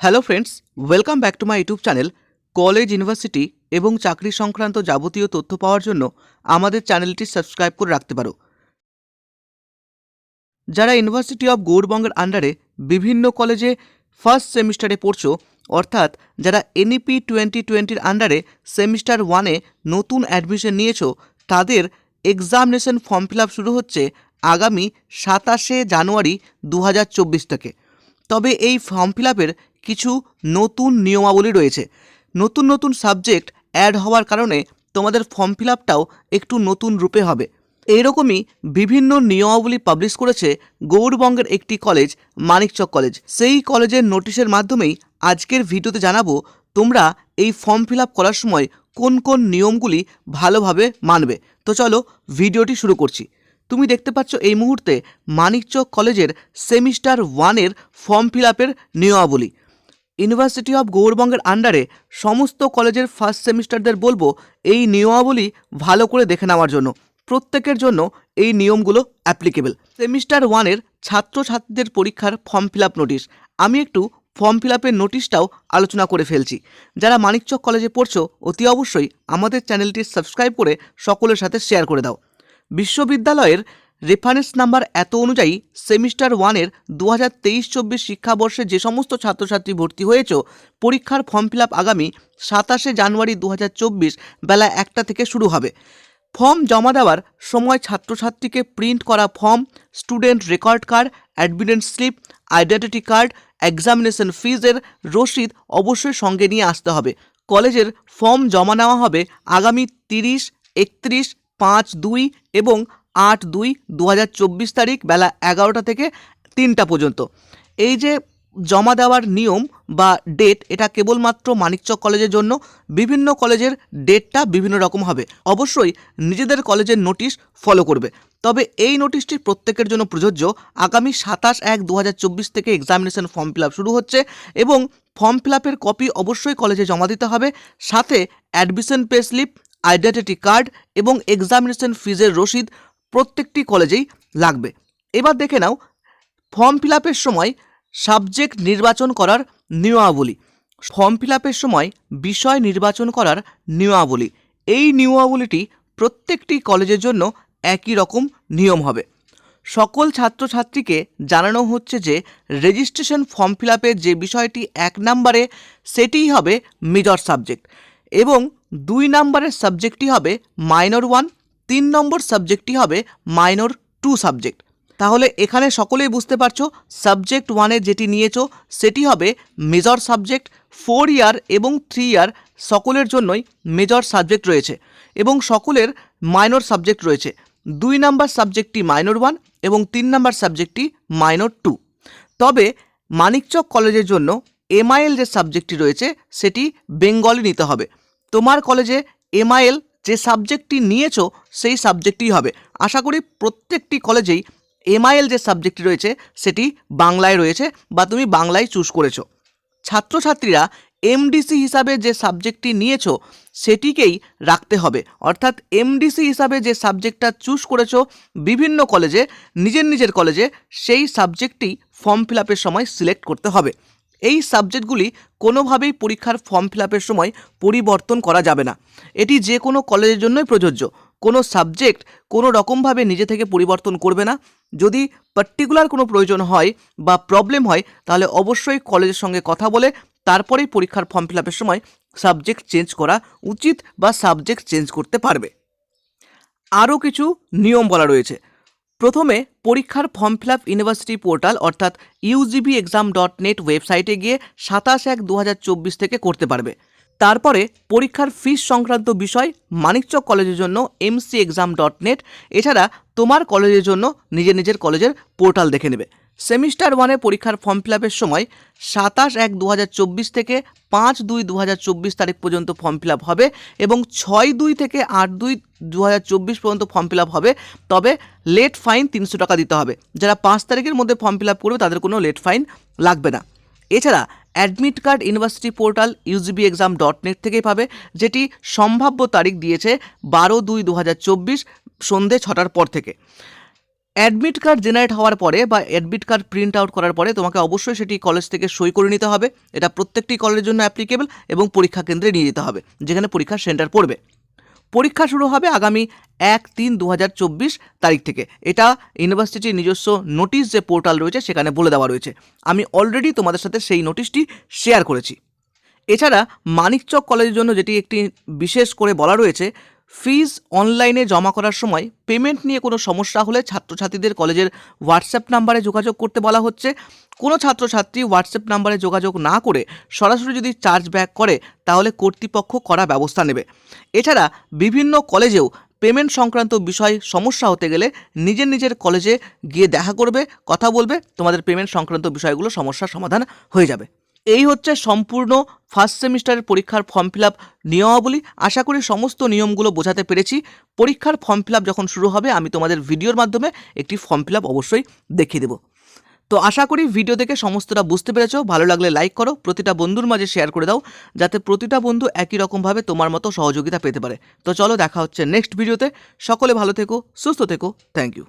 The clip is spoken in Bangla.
Hello friends welcome back to my YouTube channel college university এবং চাকরি সংক্রান্ত যাবতীয় তথ্য পাওয়ার জন্য আমাদের চ্যানেলটি সাবস্ক্রাইব করে রাখতে পারো। যারা ইউনিভার্সিটি অফ গৌড়বঙ্গের আন্ডারে বিভিন্ন কলেজে ফার্স্ট সেমিস্টারে পড়ছো, অর্থাৎ যারা এনইপি টোয়েন্টি টোয়েন্টির আন্ডারে সেমিস্টার ওয়ানে নতুন অ্যাডমিশন নিয়েছো, তাদের এক্সামিনেশন ফর্ম ফিল শুরু হচ্ছে আগামী সাতাশে জানুয়ারি দু হাজার চব্বিশ থেকে। তবে এই ফর্ম ফিল কিছু নতুন নিয়মাবলী রয়েছে। নতুন নতুন সাবজেক্ট অ্যাড হওয়ার কারণে তোমাদের ফর্ম ফিল আপটাও একটু নতুন রূপে হবে। এইরকমই বিভিন্ন নিয়মাবলী পাবলিশ করেছে গৌড়বঙ্গের একটি কলেজ মানিকচক কলেজ সেই কলেজের নোটিশের মাধ্যমেই আজকের ভিডিওতে জানাব তোমরা এই ফর্ম ফিল করার সময় কোন কোন নিয়মগুলি ভালোভাবে মানবে। তো চলো ভিডিওটি শুরু করছি। তুমি দেখতে পাচ্ছ এই মুহূর্তে মানিকচক কলেজের সেমিস্টার ওয়ানের ফর্ম ফিল আপের নিয়মাবলী। ইউনিভার্সিটি অফ গৌরবঙ্গের আন্ডারে সমস্ত কলেজের ফার্স্ট সেমিস্টারদের বলব, এই নিয়মাবলী ভালো করে দেখে নেওয়ার জন্য। প্রত্যেকের জন্য এই নিয়মগুলো অ্যাপ্লিকেবল সেমিস্টার ওয়ানের ছাত্রছাত্রীদের পরীক্ষার ফর্ম ফিল আপ নোটিশ আমি একটু ফর্ম ফিল আপের নোটিশটাও আলোচনা করে ফেলছি। যারা মানিকচক কলেজে পড়ছো, অতি অবশ্যই আমাদের চ্যানেলটি সাবস্ক্রাইব করে সকলের সাথে শেয়ার করে দাও। বিশ্ববিদ্যালয়ের রেফারেন্স নাম্বার এত অনুযায়ী সেমিস্টার ওয়ানের দু হাজার তেইশ চব্বিশ শিক্ষাবর্ষে যে সমস্ত ছাত্রছাত্রী ভর্তি হয়েছ, পরীক্ষার ফর্ম ফিল আগামী সাতাশে জানুয়ারি দু হাজার চব্বিশ বেলা একটা থেকে শুরু হবে। ফর্ম জমা দেওয়ার সময় ছাত্রছাত্রীকে প্রিন্ট করা form student record card admittance slip identity card examination ফিজের রসিদ অবশ্যই সঙ্গে নিয়ে আসতে হবে। কলেজের ফর্ম জমা নেওয়া হবে আগামী তিরিশ, একত্রিশ, পাঁচ, দুই এবং আট দুই দু তারিখ বেলা এগারোটা থেকে তিনটা পর্যন্ত। এই যে জমা দেওয়ার নিয়ম বা ডেট এটা কেবলমাত্র মানিকচক কলেজের জন্য, বিভিন্ন কলেজের ডেটটা বিভিন্ন রকম হবে। অবশ্যই নিজেদের কলেজের নোটিশ ফলো করবে। তবে এই নোটিশটি প্রত্যেকের জন্য প্রযোজ্য। আগামী সাতাশ এক দু থেকে এক্সামিনেশন ফর্ম ফিল শুরু হচ্ছে এবং ফর্ম ফিল কপি অবশ্যই কলেজে জমা দিতে হবে। সাথে admission pay slip identity card এবং এক্সামিনেশন ফিজের রসিদ প্রত্যেকটি কলেজেই লাগবে। এবার দেখে নাও, ফর্ম ফিল সময় সাবজেক্ট নির্বাচন করার নিয়মাবলী। ফর্ম ফিল সময় বিষয় নির্বাচন করার নিয়মাবলী। এই নিয়মাবলীটি প্রত্যেকটি কলেজের জন্য একই রকম নিয়ম হবে। সকল ছাত্রছাত্রীকে জানানো হচ্ছে যে, রেজিস্ট্রেশন ফর্ম ফিল যে বিষয়টি এক নম্বরে, সেটিই হবে মেজর সাবজেক্ট এবং দুই নম্বরের সাবজেক্টটি হবে মাইনর ওয়ান তিন নম্বর সাবজেক্টটি হবে মাইনর টু সাবজেক্ট। তাহলে এখানে সকলেই বুঝতে পারছ, সাবজেক্ট ওয়ানে যেটি নিয়েছো, সেটি হবে মেজর সাবজেক্ট, ফোর ইয়ার এবং থ্রি ইয়ার, সকলের জন্যই মেজর সাবজেক্ট রয়েছে এবং সকলের মাইনর সাবজেক্ট রয়েছে। দুই নাম্বার সাবজেক্টটি মাইনর ওয়ান এবং তিন নাম্বার সাবজেক্টটি মাইনর টু। তবে মানিকচক কলেজের জন্য এমআইএল যে সাবজেক্টটি রয়েছে, সেটি বেঙ্গলি নিতে হবে। তোমার কলেজে এমআইএল যে সাবজেক্টটি নিয়েছো, সেই সাবজেক্টই হবে। আশা করি প্রত্যেকটি কলেজেই এমআইএল যে সাবজেক্টটি রয়েছে, সেটি বাংলায় রয়েছে বা তুমি বাংলায় চুজ করেছ। ছাত্রছাত্রীরা এমডিসি হিসাবে যে সাবজেক্টটি নিয়েছো, সেটিকেই রাখতে হবে। অর্থাৎ এমডিসি হিসাবে যে সাবজেক্টটা চুজ করেছ, বিভিন্ন কলেজে নিজের নিজের কলেজে সেই সাবজেক্টটি ফর্ম ফিল সময় সিলেক্ট করতে হবে। এই সাবজেক্টগুলি কোনোভাবেই পরীক্ষার ফর্ম ফিল সময় পরিবর্তন করা যাবে না। এটি যে কোনো কলেজের জন্যই প্রযোজ্য। কোনো সাবজেক্ট কোনো রকমভাবে নিজে থেকে পরিবর্তন করবে না। যদি পার্টিকুলার কোনো প্রয়োজন হয় বা প্রবলেম হয়, তাহলে অবশ্যই কলেজের সঙ্গে কথা বলে তারপরেই পরীক্ষার ফর্ম ফিল সময় সাবজেক্ট চেঞ্জ করা উচিত বা সাবজেক্ট চেঞ্জ করতে পারবে। আরও কিছু নিয়ম বলা রয়েছে। প্রথমে পরীক্ষার form fill up university portal অর্থাৎ ইউজিবি এক্সাম ডট নেট ওয়েবসাইটে গিয়ে সাতাশ এক দু থেকে করতে পারবে। তারপরে পরীক্ষার ফিস সংক্রান্ত বিষয় মানিকচক কলেজের জন্য এমসি এক্সাম ডট নেট এছাড়া তোমার কলেজের জন্য নিজের নিজের কলেজের পোর্টাল দেখে নেবে। সেমিস্টার ওয়ানে পরীক্ষার ফর্ম ফিল আপের সময় সাতাশ এক দু থেকে পাঁচ দুই দু তারিখ পর্যন্ত ফর্ম ফিল হবে এবং ছয় দুই থেকে আট দুই দু পর্যন্ত ফর্ম ফিল হবে। তবে লেট ফাইন তিনশো টাকা দিতে হবে। যারা পাঁচ তারিখের মধ্যে ফর্ম ফিল করবে তাদের কোনো লেট ফাইন লাগবে না। এছাড়া admit card university portal UGB exam dot net থেকেই পাবে, যেটি সম্ভাব্য তারিখ দিয়েছে বারো দুই দু হাজার চব্বিশ সন্ধে ছটার পর থেকে। অ্যাডমিট কার্ড জেনারেট হওয়ার পরে বা অ্যাডমিট কার্ড প্রিন্ট আউট করার পরে তোমাকে অবশ্যই সেটি কলেজ থেকে সই করে নিতে হবে। এটা প্রত্যেকটি কলেজের জন্য অ্যাপ্লিকেবল এবং পরীক্ষা কেন্দ্রে নিয়ে যেতে হবে, যেখানে পরীক্ষার সেন্টার পড়বে। পরীক্ষা শুরু হবে আগামী এক তিন দু তারিখ থেকে। এটা ইউনিভার্সিটির নিজস্ব নোটিশ যে পোর্টাল রয়েছে সেখানে বলে দেওয়া রয়েছে। আমি অলরেডি তোমাদের সাথে সেই নোটিশটি শেয়ার করেছি। এছাড়া মানিকচক কলেজের জন্য যেটি একটি বিশেষ করে বলা রয়েছে ফিজ অনলাইনে জমা করার সময় পেমেন্ট নিয়ে কোনো সমস্যা হলে ছাত্রছাত্রীদের কলেজের হোয়াটসঅ্যাপ নাম্বারে যোগাযোগ করতে বলা হচ্ছে। কোনো ছাত্রছাত্রী হোয়াটসঅ্যাপ নাম্বারে যোগাযোগ না করে সরাসরি যদি চার্জ ব্যাক করে, তাহলে কর্তৃপক্ষ করা ব্যবস্থা নেবে। এছাড়া বিভিন্ন কলেজেও পেমেন্ট সংক্রান্ত বিষয় সমস্যা হতে গেলে নিজের নিজের কলেজে গিয়ে দেখা করবে, কথা বলবে। তোমাদের পেমেন্ট সংক্রান্ত বিষয়গুলো সমস্যার সমাধান হয়ে যাবে। এই হচ্ছে সম্পূর্ণ ফার্স্ট সেমিস্টারের পরীক্ষার ফর্ম ফিল আপ নিয়মাবলী। আশা করি সমস্ত নিয়মগুলো বোঝাতে পেরেছি। পরীক্ষার ফর্ম ফিল আপ যখন শুরু হবে, আমি তোমাদের ভিডিওর মাধ্যমে একটি ফর্ম ফিল আপ অবশ্যই দেখিয়ে দেবো। তো আশা করি ভিডিও দেখে সমস্তটা বুঝতে পেরেছ। ভালো লাগলে লাইক করো, প্রতিটা বন্ধুর মাঝে শেয়ার করে দাও, যাতে প্রতিটা বন্ধু একই রকমভাবে তোমার মতো সহযোগিতা পেতে পারে। তো চলো দেখা হচ্ছে নেক্সট ভিডিওতে সকলে ভালো থেকো, সুস্থ থেকো। Thank you